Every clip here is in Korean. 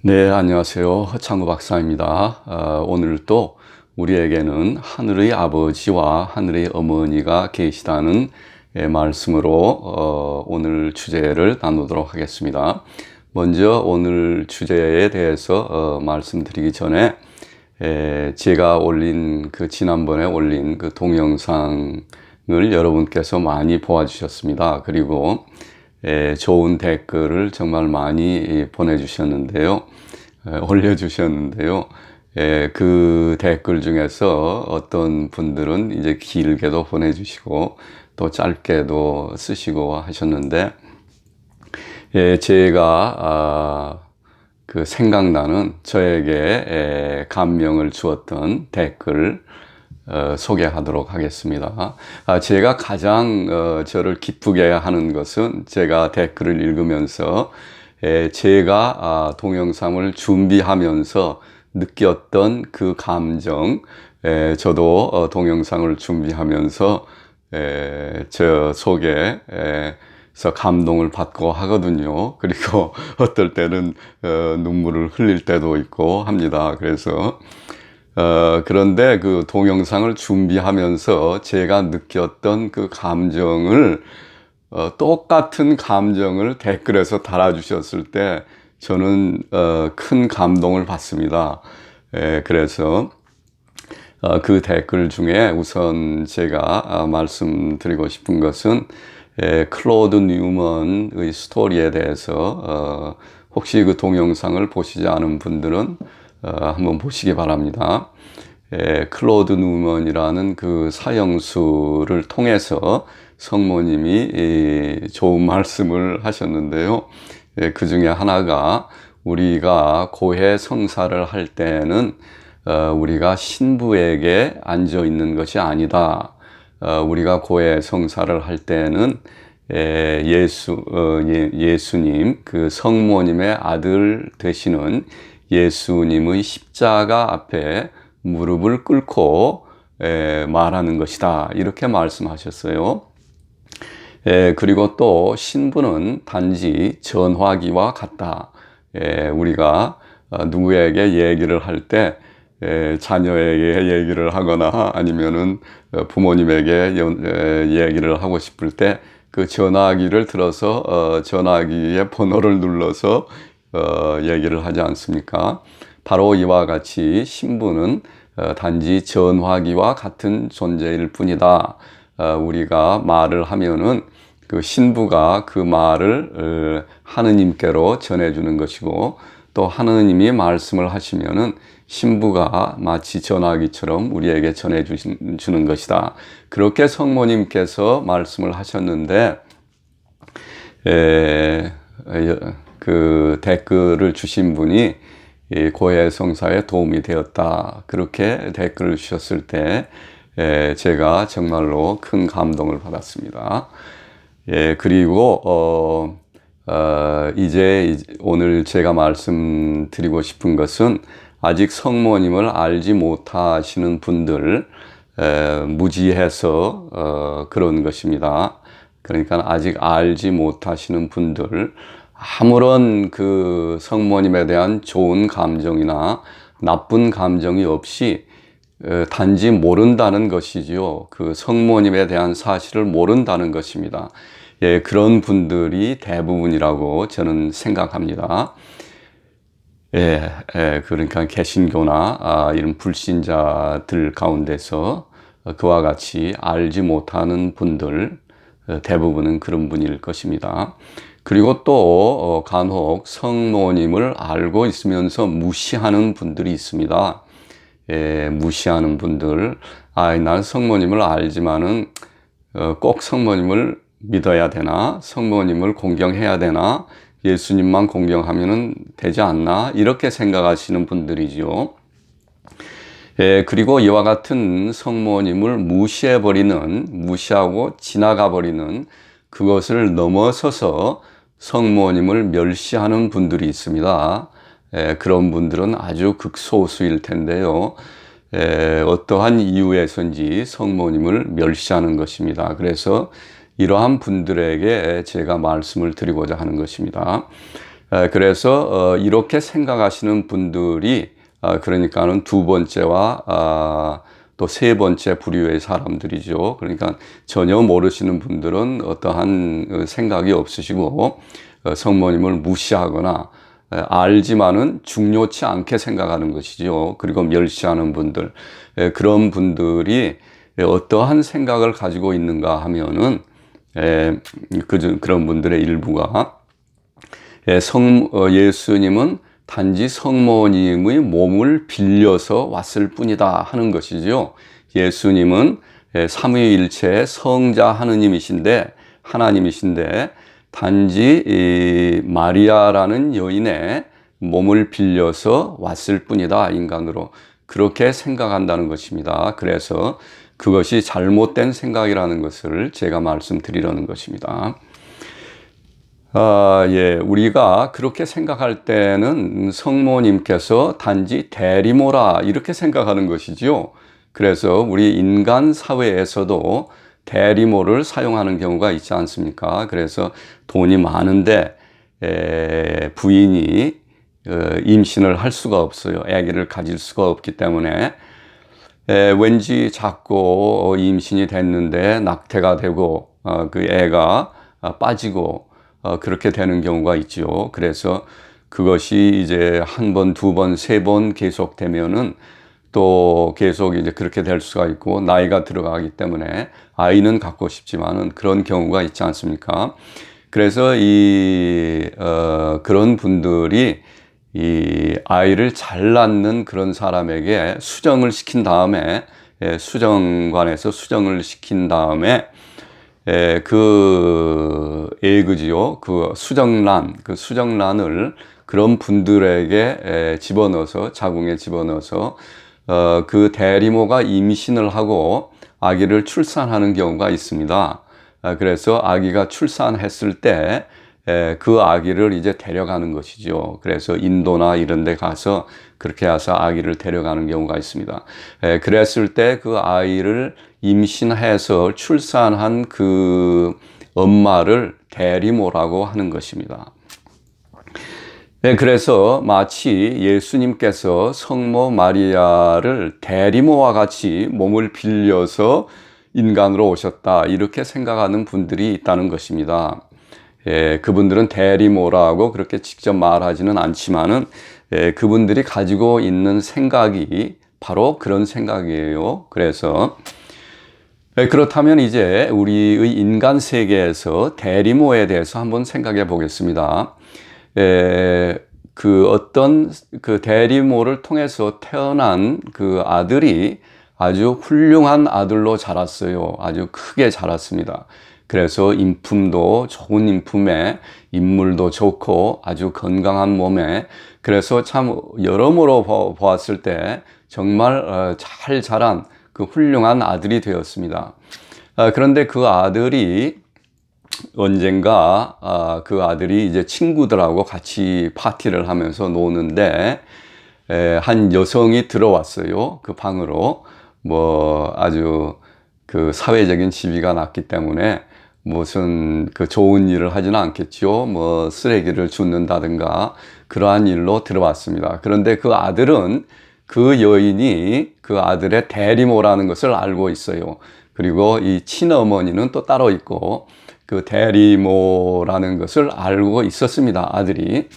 네, 안녕하세요. 허창우 박사입니다. 어, 오늘 또 우리에게는 하늘의 아버지와 하늘의 어머니가 계시다는 예, 말씀으로 어, 오늘 주제를 나누도록 하겠습니다. 먼저 오늘 주제에 대해서 어, 말씀드리기 전에 에, 제가 올린 그 지난번에 올린 그 동영상을 여러분께서 많이 보아주셨습니다. 그리고 에, 좋은 댓글을 정말 많이 보내주셨는데요. 에, 올려주셨는데요. 에, 그 댓글 중에서 어떤 분들은 이제 길게도 보내주시고 또 짧게도 쓰시고 하셨는데, 예, 제가, 아, 그 생각나는 저에게 에, 감명을 주었던 댓글 어, 소개하도록 하겠습니다. 아, 제가 가장 어, 저를 기쁘게 하는 것은 제가 댓글을 읽으면서 에, 제가 아, 동영상을 준비하면서 느꼈던 그 감정, 에, 저도 어, 동영상을 준비하면서 에, 저 속에 에, 서 감동을 받고 하거든요. 그리고 어떨 때는 어, 눈물을 흘릴 때도 있고 합니다. 그래서 어, 그런데 그 동영상을 준비하면서 제가 느꼈던 그 감정을 어, 똑같은 감정을 댓글에서 달아주셨을 때 저는 어, 큰 감동을 받습니다. 에, 그래서 어, 그 댓글 중에 우선 제가 아, 말씀드리고 싶은 것은 에, 클로드 뉴먼의 스토리에 대해서 어, 혹시 그 동영상을 보시지 않은 분들은 어, 한번 보시기 바랍니다. 에, 클로드 뉴먼이라는 그 사형수를 통해서 성모님이 이, 좋은 말씀을 하셨는데요. 에, 그 중에 하나가 우리가 고해 성사를 할 때는 어, 우리가 신부에게 앉아 있는 것이 아니다. 어, 우리가 고해 성사를 할 때는 에, 예수 어, 예, 예수님 그 성모님의 아들 되시는 예수님의 십자가 앞에 무릎을 꿇고 에, 말하는 것이다 이렇게 말씀하셨어요. 에, 그리고 또 신부는 단지 전화기와 같다. 에, 우리가 어, 누구에게 얘기를 할때 에, 자녀에게 얘기를 하거나 아니면은 어, 부모님에게 얘기를 하고 싶을 때 그 전화기를 들어서 어, 전화기의 번호를 눌러서 어, 얘기를 하지 않습니까? 바로 이와 같이 신부는 어, 단지 전화기와 같은 존재일 뿐이다. 어, 우리가 말을 하면은 그 신부가 그 말을 어, 하느님께로 전해주는 것이고 또 하느님이 말씀을 하시면은 신부가 마치 전화기처럼 우리에게 전해주는 것이다. 그렇게 성모님께서 말씀을 하셨는데, 에, 그 댓글을 주신 분이 고해 성사에 도움이 되었다. 그렇게 댓글을 주셨을 때, 에, 제가 정말로 큰 감동을 받았습니다. 예, 그리고, 어, 어, 이제 오늘 제가 말씀드리고 싶은 것은 아직 성모님을 알지 못하시는 분들 에, 무지해서 어, 그런 것입니다. 그러니까 아직 알지 못하시는 분들 아무런 그 성모님에 대한 좋은 감정이나 나쁜 감정이 없이 에, 단지 모른다는 것이지요. 그 성모님에 대한 사실을 모른다는 것입니다. 예, 그런 분들이 대부분이라고 저는 생각합니다. 예, 예, 그러니까 개신교나 아, 이런 불신자들 가운데서 그와 같이 알지 못하는 분들 어, 대부분은 그런 분일 것입니다. 그리고 또 어, 간혹 성모님을 알고 있으면서 무시하는 분들이 있습니다. 예, 무시하는 분들, 아, 난 성모님을 알지만은 어, 꼭 성모님을 믿어야 되나, 성모님을 공경해야 되나, 예수님만 공경하면 되지 않나 이렇게 생각하시는 분들이지요. 예, 그리고 이와 같은 성모님을 무시해 버리는, 무시하고 지나가 버리는 그것을 넘어서서 성모님을 멸시하는 분들이 있습니다. 예, 그런 분들은 아주 극소수일 텐데요. 예, 어떠한 이유에서인지 성모님을 멸시하는 것입니다. 그래서 이러한 분들에게 제가 말씀을 드리고자 하는 것입니다. 에, 그래서 어, 이렇게 생각하시는 분들이 아, 그러니까는 두 번째와 아, 또 세 번째 부류의 사람들이죠. 그러니까 전혀 모르시는 분들은 어떠한 어, 생각이 없으시고 어, 성모님을 무시하거나 에, 알지만은 중요치 않게 생각하는 것이죠. 그리고 멸시하는 분들 에, 그런 분들이 어떠한 생각을 가지고 있는가 하면은 에, 그, 그런 분들의 일부가 예, 성, 어, 예수님은 단지 성모님의 몸을 빌려서 왔을 뿐이다 하는 것이죠. 예수님은 예, 삼위일체의 성자 하느님이신데, 하나님이신데, 단지 이 마리아라는 여인의 몸을 빌려서 왔을 뿐이다, 인간으로. 그렇게 생각한다는 것입니다. 그래서 그것이 잘못된 생각이라는 것을 제가 말씀드리려는 것입니다. 아, 예, 우리가 그렇게 생각할 때는 성모님께서 단지 대리모라 이렇게 생각하는 것이지요. 그래서 우리 인간 사회에서도 대리모를 사용하는 경우가 있지 않습니까? 그래서 돈이 많은데 에, 부인이 어, 임신을 할 수가 없어요. 아기를 가질 수가 없기 때문에 에, 왠지 자꾸 임신이 됐는데 낙태가 되고 어, 그 애가 빠지고 어, 그렇게 되는 경우가 있죠. 그래서 그것이 이제 한 번, 두 번, 세 번 계속되면은 또 계속 이제 그렇게 될 수가 있고 나이가 들어가기 때문에 아이는 갖고 싶지만은 그런 경우가 있지 않습니까? 그래서 이, 어, 그런 분들이 이 아이를 잘 낳는 그런 사람에게 수정을 시킨 다음에 예, 수정관에서 수정을 시킨 다음에 에, 그 에그지요. 그 수정란, 그 수정란을 그런 분들에게 에, 집어넣어서 자궁에 집어넣어서 어, 그 대리모가 임신을 하고 아기를 출산하는 경우가 있습니다. 아, 그래서 아기가 출산했을 때 그 아기를 이제 데려가는 것이죠. 그래서 인도나 이런 데 가서 그렇게 해서 아기를 데려가는 경우가 있습니다. 그랬을 때 그 아이를 임신해서 출산한 그 엄마를 대리모라고 하는 것입니다. 네, 그래서 마치 예수님께서 성모 마리아를 대리모와 같이 몸을 빌려서 인간으로 오셨다. 이렇게 생각하는 분들이 있다는 것입니다. 예, 그분들은 대리모라고 그렇게 직접 말하지는 않지만은 예, 그분들이 가지고 있는 생각이 바로 그런 생각이에요. 그래서 예, 그렇다면 이제 우리의 인간 세계에서 대리모에 대해서 한번 생각해 보겠습니다. 예, 그 어떤 그 대리모를 통해서 태어난 그 아들이 아주 훌륭한 아들로 자랐어요. 아주 크게 자랐습니다. 그래서 인품도 좋은 인품에 인물도 좋고 아주 건강한 몸에 그래서 참 여러모로 보았을 때 정말 어, 잘 자란 그 훌륭한 아들이 되었습니다. 아, 그런데 그 아들이 언젠가 아, 그 아들이 이제 친구들하고 같이 파티를 하면서 노는데 한 여성이 들어왔어요. 그 방으로 뭐 아주 그 사회적인 시비가 났기 때문에 무슨 그 좋은 일을 하지는 않겠죠. 뭐 쓰레기를 줍는다든가 그러한 일로 들어왔습니다. 그런데 그 아들은 그 여인이 그 아들의 대리모라는 것을 알고 있어요. 그리고 이 친어머니는 또 따로 있고 그 대리모라는 것을 알고 있었습니다. 아들이.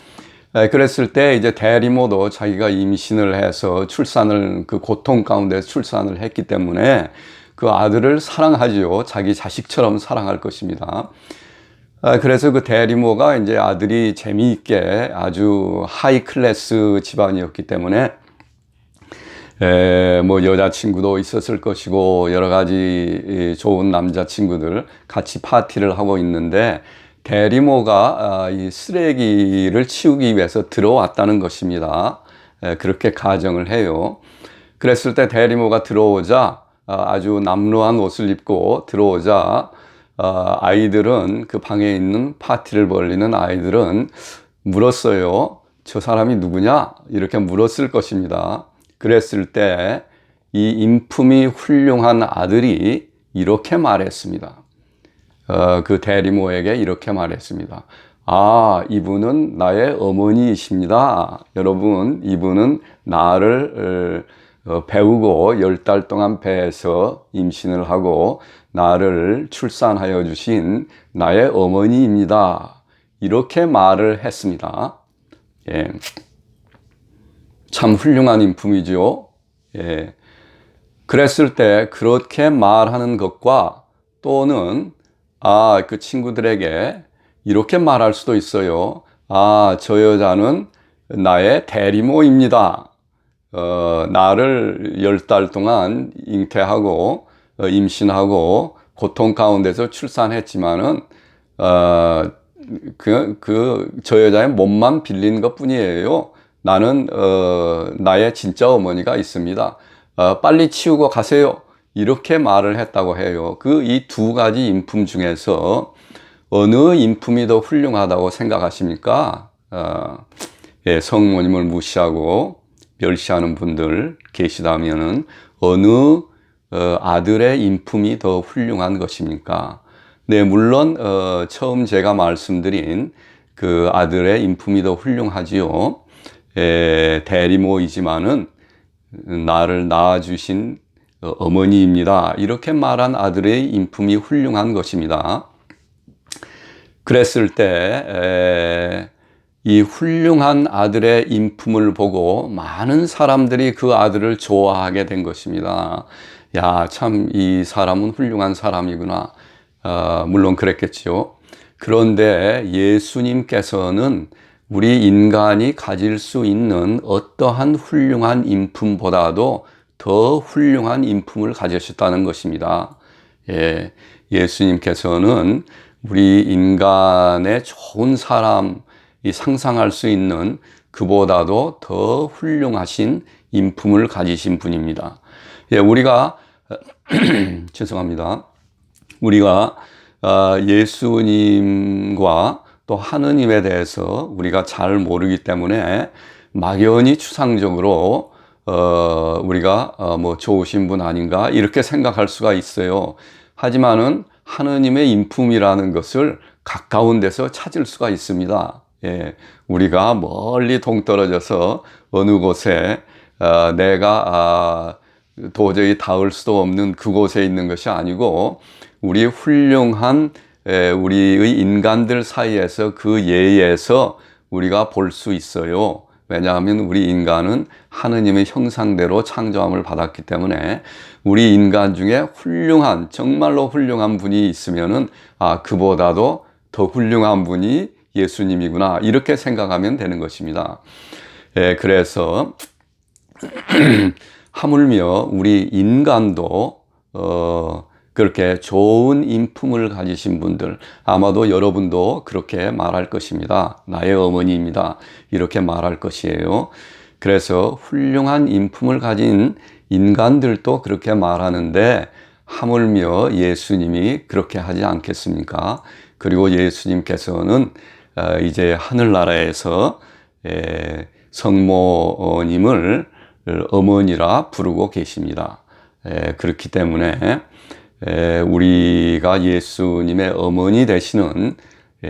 그랬을 때 이제 대리모도 자기가 임신을 해서 출산을 그 고통 가운데 출산을 했기 때문에 그 아들을 사랑하지요. 자기 자식처럼 사랑할 것입니다. 아, 그래서 그 대리모가 이제 아들이 재미있게 아주 하이 클래스 집안이었기 때문에 에, 뭐 여자친구도 있었을 것이고 여러 가지 좋은 남자친구들 같이 파티를 하고 있는데 대리모가 아, 이 쓰레기를 치우기 위해서 들어왔다는 것입니다. 에, 그렇게 가정을 해요. 그랬을 때 대리모가 들어오자 아, 아주 남루한 옷을 입고 들어오자 아, 아이들은 그 방에 있는 파티를 벌리는 아이들은 물었어요. 저 사람이 누구냐? 이렇게 물었을 것입니다. 그랬을 때 이 인품이 훌륭한 아들이 이렇게 말했습니다. 어, 그 대리모에게 이렇게 말했습니다. 아, 이분은 나의 어머니이십니다. 여러분, 이분은 나를 어, 배우고 열 달 동안 배에서 임신을 하고 나를 출산하여 주신 나의 어머니입니다. 이렇게 말을 했습니다. 예. 참 훌륭한 인품이죠. 예. 그랬을 때 그렇게 말하는 것과 또는 아, 그 친구들에게 이렇게 말할 수도 있어요. 아, 저 여자는 나의 대리모입니다. 어, 나를 열 달 동안 잉태하고 어, 임신하고 고통 가운데서 출산했지만은 어, 그, 그, 저 여자의 몸만 빌린 것 뿐이에요. 나는, 어, 나의 진짜 어머니가 있습니다. 어, 빨리 치우고 가세요. 이렇게 말을 했다고 해요. 그 이 두 가지 인품 중에서 어느 인품이 더 훌륭하다고 생각하십니까? 어, 예, 성모님을 무시하고 멸시하는 분들 계시다면은 어느 어, 아들의 인품이 더 훌륭한 것입니까? 네, 물론 어, 처음 제가 말씀드린 그 아들의 인품이 더 훌륭하지요. 에, 대리모이지만은 나를 낳아주신 어, 어머니입니다. 이렇게 말한 아들의 인품이 훌륭한 것입니다. 그랬을 때, 이 훌륭한 아들의 인품을 보고 많은 사람들이 그 아들을 좋아하게 된 것입니다. 야, 참, 이 사람은 훌륭한 사람이구나. 어, 물론 그랬겠지요. 그런데 예수님께서는 우리 인간이 가질 수 있는 어떠한 훌륭한 인품보다도 더 훌륭한 인품을 가지셨다는 것입니다. 예, 예수님께서는 우리 인간의 좋은 사람이 상상할 수 있는 그보다도 더 훌륭하신 인품을 가지신 분입니다. 예, 우리가 죄송합니다. 우리가 아, 예수님과 또 하느님에 대해서 우리가 잘 모르기 때문에 막연히 추상적으로 어, 우리가 어, 뭐 좋으신 분 아닌가 이렇게 생각할 수가 있어요. 하지만은 하느님의 인품이라는 것을 가까운 데서 찾을 수가 있습니다. 예, 우리가 멀리 동떨어져서 어느 곳에 어, 내가 아, 도저히 닿을 수도 없는 그곳에 있는 것이 아니고 우리 훌륭한 우리의 인간들 사이에서 그 예에서 우리가 볼 수 있어요. 왜냐하면 우리 인간은 하느님의 형상대로 창조함을 받았기 때문에 우리 인간 중에 훌륭한 정말로 훌륭한 분이 있으면은 아 그보다도 더 훌륭한 분이 예수님이구나 이렇게 생각하면 되는 것입니다. 예, 그래서 하물며 우리 인간도 어, 그렇게 좋은 인품을 가지신 분들 아마도 여러분도 그렇게 말할 것입니다. 나의 어머니입니다. 이렇게 말할 것이에요. 그래서 훌륭한 인품을 가진 인간들도 그렇게 말하는데 하물며 예수님이 그렇게 하지 않겠습니까? 그리고 예수님께서는 어, 이제 하늘나라에서 성모님을 어머니라 부르고 계십니다. 그렇기 때문에 우리가 예수님의 어머니 되시는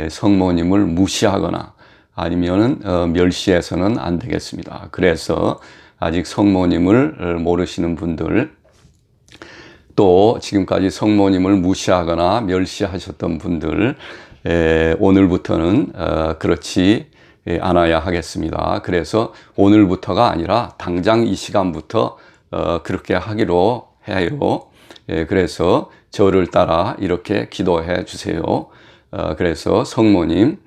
성모님을 무시하거나 아니면은 어, 멸시해서는 안 되겠습니다. 그래서 아직 성모님을 모르시는 분들 또 지금까지 성모님을 무시하거나 멸시하셨던 분들 오늘부터는 어, 그렇지 않아야 하겠습니다. 그래서 오늘부터가 아니라 당장 이 시간부터 어, 그렇게 하기로 해요. 예, 그래서 저를 따라 이렇게 기도해 주세요. 어, 그래서 성모님,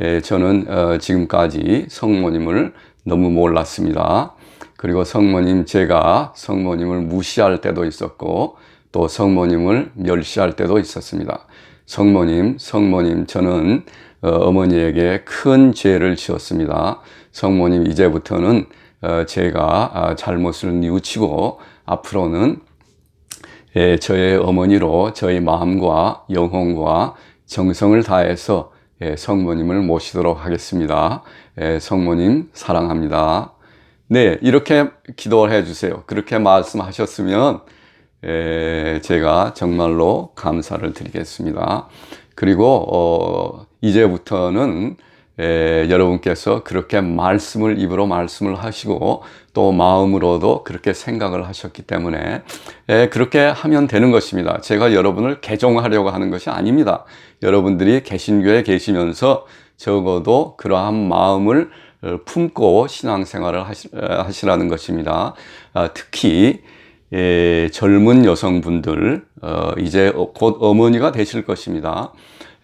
예, 저는 어, 지금까지 성모님을 너무 몰랐습니다. 그리고 성모님, 제가 성모님을 무시할 때도 있었고, 또 성모님을 멸시할 때도 있었습니다. 성모님, 성모님, 저는 어, 어머니에게 큰 죄를 지었습니다. 성모님, 이제부터는 어, 제가 아, 잘못을 뉘우치고 앞으로는 예, 저의 어머니로 저희 마음과 영혼과 정성을 다해서 예, 성모님을 모시도록 하겠습니다. 예, 성모님 사랑합니다. 네, 이렇게 기도를 해주세요. 그렇게 말씀하셨으면 예, 제가 정말로 감사를 드리겠습니다. 그리고 어, 이제부터는 에, 여러분께서 그렇게 말씀을 입으로 말씀을 하시고 또 마음으로도 그렇게 생각을 하셨기 때문에 에, 그렇게 하면 되는 것입니다. 제가 여러분을 개종하려고 하는 것이 아닙니다. 여러분들이 개신교에 계시면서 적어도 그러한 마음을 어, 품고 신앙생활을 하시, 어, 하시라는 것입니다. 아, 특히 예, 젊은 여성분들 어, 이제 어- 곧 어머니가 되실 것입니다.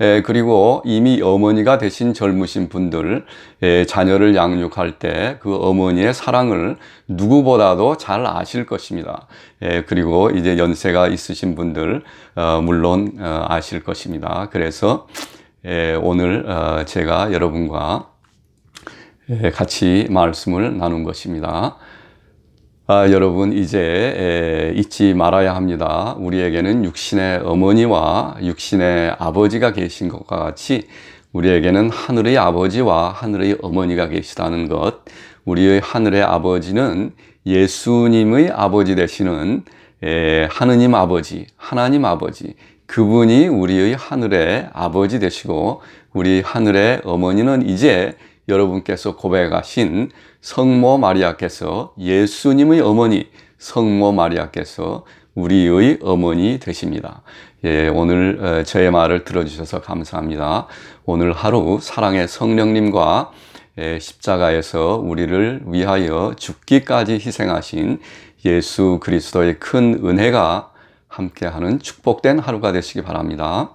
예, 그리고 이미 어머니가 되신 젊으신 분들 예, 자녀를 양육할 때 그 어머니의 사랑을 누구보다도 잘 아실 것입니다. 예, 그리고 이제 연세가 있으신 분들 어, 물론 어, 아실 것입니다. 그래서 예, 오늘 어, 제가 여러분과 예, 같이 말씀을 나눈 것입니다. 아, 여러분 이제 에, 잊지 말아야 합니다. 우리에게는 육신의 어머니와 육신의 아버지가 계신 것과 같이 우리에게는 하늘의 아버지와 하늘의 어머니가 계시다는 것. 우리의 하늘의 아버지는 예수님의 아버지 되시는 에, 하느님 아버지, 하나님 아버지. 그분이 우리의 하늘의 아버지 되시고 우리 하늘의 어머니는 이제 여러분께서 고백하신 성모 마리아께서 예수님의 어머니 성모 마리아께서 우리의 어머니 되십니다. 예, 오늘 어, 저의 말을 들어주셔서 감사합니다. 오늘 하루 사랑의 성령님과 예, 십자가에서 우리를 위하여 죽기까지 희생하신 예수 그리스도의 큰 은혜가 함께하는 축복된 하루가 되시기 바랍니다.